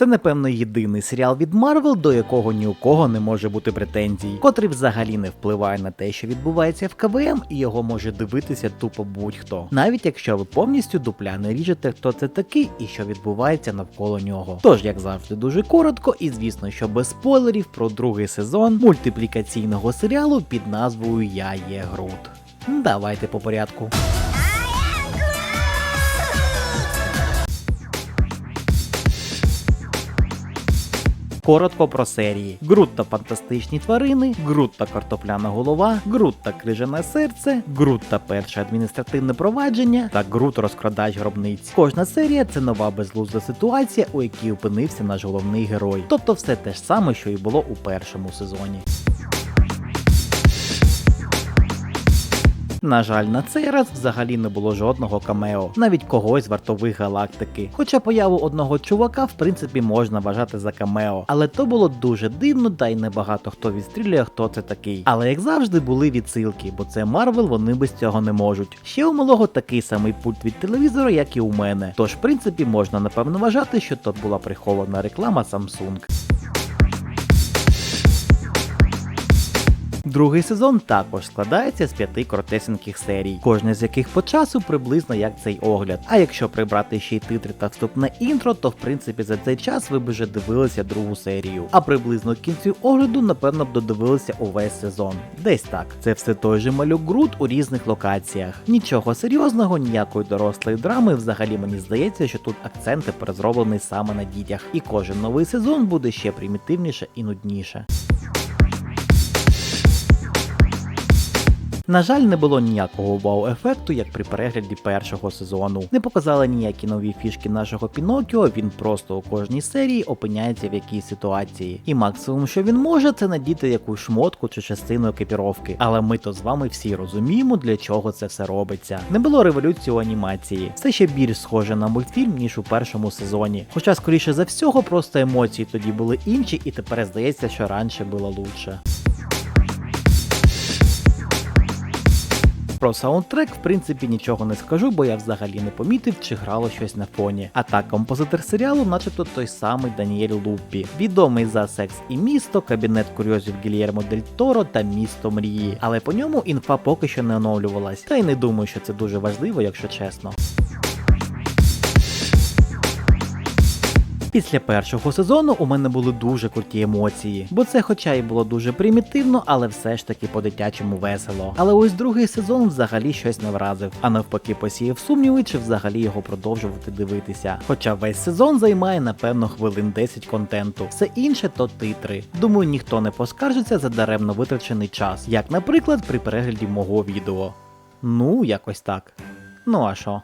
Це, напевно, єдиний серіал від Марвел, до якого ні у кого не може бути претензій, котрий взагалі не впливає на те, що відбувається в КВМ, і його може дивитися тупо будь-хто. Навіть якщо ви повністю дупля не ріжете, хто це такий і що відбувається навколо нього. Тож, як завжди, дуже коротко, і звісно, що без спойлерів про другий сезон мультиплікаційного серіалу під назвою Я є Грут. Давайте по порядку. Коротко про серії: Грут та фантастичні тварини, Грут та картопляна голова, Грут та крижане серце, Грут та перше адміністративне провадження та Грут розкрадач гробниць. Кожна серія це нова безглузда ситуація, у якій опинився наш головний герой. Тобто все те ж саме, що і було у першому сезоні. На жаль, на цей раз взагалі не було жодного камео, навіть когось з вартових галактики. Хоча появу одного чувака, в принципі, можна вважати за камео, але то було дуже дивно, та й небагато хто відстрілює, хто це такий. Але як завжди, були відсилки, бо це Марвел, вони без цього не можуть. Ще у малого такий самий пульт від телевізора, як і у мене. Тож, в принципі, можна напевно вважати, що тут була прихована реклама Samsung. Другий сезон також складається з п'яти коротесеньких серій, кожна з яких по часу приблизно як цей огляд. А якщо прибрати ще й титри та вступне інтро, то в принципі за цей час ви б вже дивилися другу серію. А приблизно кінцю огляду, напевно, б додивилися увесь сезон. Десь так. Це все той же малюк Грут у різних локаціях. Нічого серйозного, ніякої дорослої драми. Взагалі мені здається, що тут акцент тепер зроблений саме на дітях, і кожен новий сезон буде ще примітивніше і нудніше. На жаль, не було ніякого вау-ефекту, як при перегляді першого сезону. Не показали ніякі нові фішки нашого Пінокіо, він просто у кожній серії опиняється в якійсь ситуації. І максимум, що він може, це надіти якусь шмотку чи частину екіпіровки. Але ми то з вами всі розуміємо, для чого це все робиться. Не було революції у анімації. Все ще більш схоже на мультфільм, ніж у першому сезоні. Хоча, скоріше за всього, просто емоції тоді були інші, і тепер здається, що раніше було лучше. Про саундтрек, в принципі, нічого не скажу, бо я взагалі не помітив, чи грало щось на фоні. А так, композитор серіалу, начебто той самий Даніель Луппі, відомий за секс і місто, кабінет курйозів Гільєрмо Дель Торо та місто мрії. Але по ньому інфа поки що не оновлювалась. Та й не думаю, що це дуже важливо, якщо чесно. Після першого сезону у мене були дуже круті емоції, бо це, хоча й було дуже примітивно, але все ж таки по-дитячому весело. Але ось другий сезон взагалі щось не вразив, а навпаки посіяв сумніви, чи взагалі його продовжувати дивитися. Хоча весь сезон займає напевно хвилин 10 контенту, все інше то титри. Думаю, ніхто не поскаржиться за даремно витрачений час, як, наприклад, при перегляді мого відео. Ну, якось так. Ну а що?